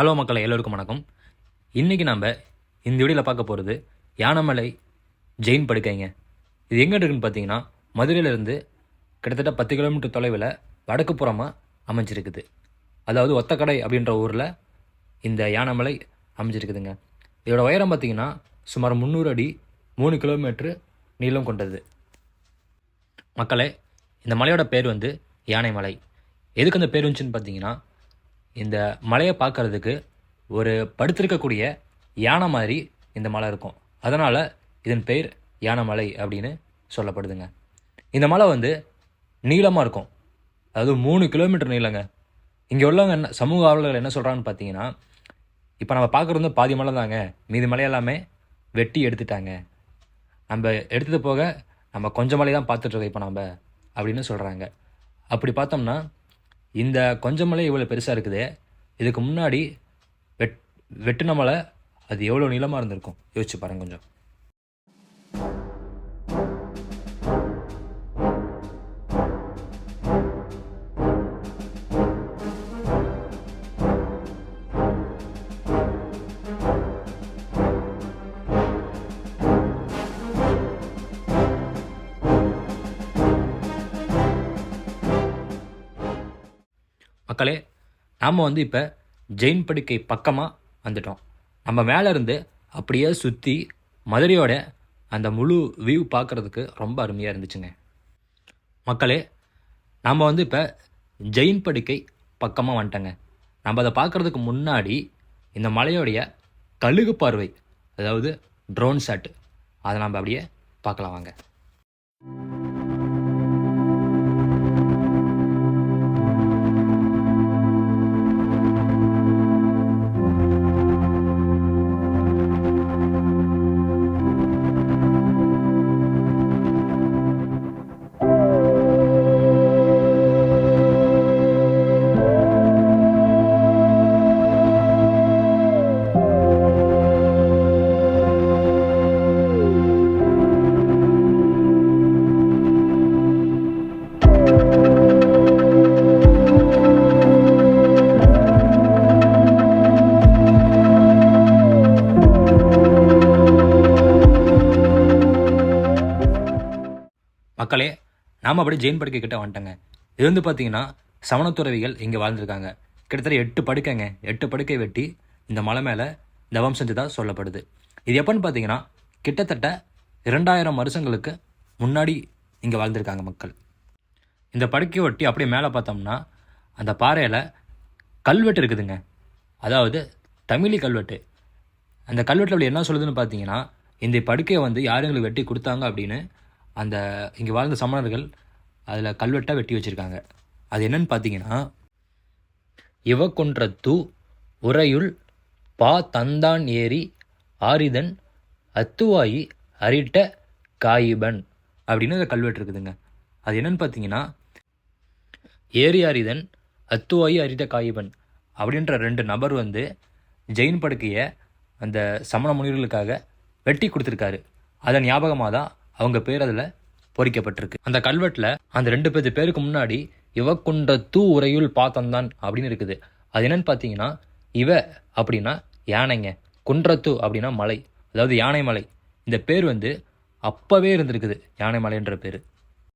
Hello மக்களை எல்லோருக்கும் வணக்கம். இன்றைக்கி நம்ம இந்த வீடியோவில் பார்க்க போகிறது யானமலை ஜெயின் படுக்கைங்க. இது எங்கே இருக்குன்னு பார்த்தீங்கன்னா மதுரையிலேருந்து கிட்டத்தட்ட பத்து கிலோமீட்டர் தொலைவில் வடக்கு புறமாக அமைஞ்சிருக்குது. அதாவது ஒத்தக்கடை அப்படின்ற ஊரில் இந்த யானமலை அமைஞ்சிருக்குதுங்க. இதோட உயரம் பார்த்தீங்கன்னா சுமார் முந்நூறு அடி மூணு கிலோமீட்ரு நீளம் கொண்டது. மக்களே இந்த மலையோட பேர் வந்து யானைமலை. எதுக்கு அந்த பேர் வந்துச்சுன்னு பார்த்தீங்கன்னா இந்த மலையை பார்க்கறதுக்கு ஒரு படுத்திருக்கக்கூடிய யானை மாதிரி இந்த மலை இருக்கும். அதனால் இதன் பெயர் யானை மலை அப்படின்னு சொல்லப்படுதுங்க. இந்த மலை வந்து நீளமாக இருக்கும். அதாவது மூணு கிலோமீட்டர் நீளங்க. இங்கே உள்ளவங்க என்ன சமூக ஆர்வலர்கள் என்ன சொல்கிறாங்கன்னு பார்த்தீங்கன்னா இப்போ நம்ம பார்க்குறது வந்து பாதி மலை தாங்க. மீதி மலை எல்லாமே வெட்டி எடுத்துட்டாங்க. நம்ம எடுத்தது போக நம்ம கொஞ்சம் மலை தான் பார்த்துட்ருக்கோம் இப்போ நம்ம அப்படின்னு சொல்கிறாங்க அப்படி பார்த்தோம்னா இந்த கொஞ்சம் மலை இவ்வளோ பெருசாக இருக்குது இதுக்கு முன்னாடி வெட் வெட்டின மலை அது எவ்வளோ நீளமாக இருந்திருக்கும்? யோசிச்சு பாருங்க கொஞ்சம். மக்களே நாம் வந்து இப்போ ஜெயின் படுக்கை பக்கமாக வந்துட்டோம். நம்ம மேலே இருந்து அப்படியே சுற்றி மதுரையோட அந்த முழு வியூ பார்க்குறதுக்கு ரொம்ப அருமையாக இருந்துச்சுங்க. மக்களே நாம் வந்து இப்போ ஜெயின் படுக்கை பக்கமாக வந்துட்டோங்க. நம்ம அதை பார்க்குறதுக்கு முன்னாடி இந்த மலையோடைய கழுகு பார்வை அதாவது ட்ரோன் ஷாட் அதை நம்ம அப்படியே பார்க்கலாம் வாங்க. மக்களே நாம் அப்படியே ஜெயின் படுக்கை கிட்ட வந்துட்டோங்க. இது வந்து பார்த்தீங்கன்னா சமணத்துறவிகள் இங்கே வாழ்ந்திருக்காங்க. கிட்டத்தட்ட எட்டு படுக்கைங்க. எட்டு படுக்கை வெட்டி இந்த மலை மேலே தவம் செஞ்சதாக சொல்லப்படுது. இது எப்போன்னு பார்த்தீங்கன்னா கிட்டத்தட்ட இரண்டாயிரம் வருஷங்களுக்கு முன்னாடி இங்கே வாழ்ந்திருக்காங்க மக்கள். இந்த படுக்கையை ஒட்டி அப்படியே மேலே பார்த்தோம்னா அந்த பாறையில் கல்வெட்டு இருக்குதுங்க. அதாவது தமிழி கல்வெட்டு. அந்த கல்வெட்டில் என்ன சொல்லுதுன்னு பார்த்தீங்கன்னா இந்த படுக்கையை வந்து யார் எங்களுக்கு வெட்டி கொடுத்தாங்க அப்படின்னு அந்த இங்கே வாழ்ந்த சமணர்கள் அதில் கல்வெட்டாக வெட்டி வச்சுருக்காங்க. அது என்னன்னு பார்த்தீங்கன்னா இவ கொன்றத்து உறையுள் பா தந்தான் ஏரி ஆரிதன் அத்துவாயி அரிட்ட காயிபன் அப்படின்னு அந்த கல்வெட்டு இருக்குதுங்க. அது என்னன்னு பார்த்தீங்கன்னா ஏரி ஆரிதன் அத்துவாயி அரிட்ட காயிபன் அப்படின்ற ரெண்டு நபர் வந்து ஜெயின் படுக்கையை அந்த சமண முனிவர்களுக்காக வெட்டி கொடுத்துருக்காரு. அதன் ஞாபகமாக தான் அவங்க பேர் அதில் பொறிக்கப்பட்டிருக்கு. அந்த கல்வெட்டில் அந்த ரெண்டு பேர்த்து பேருக்கு முன்னாடி இவ கொண்ட தூ உரையுள் பாத்தந்தான் அப்படின்னு இருக்குது. அது என்னன்னு பார்த்தீங்கன்னா இவ அப்படின்னா யானைங்க. குன்றத்து அப்படின்னா மலை. அதாவது யானை மலை. இந்த பேர் வந்து அப்போவே இருந்திருக்குது. யானை மலைன்ற பேர்.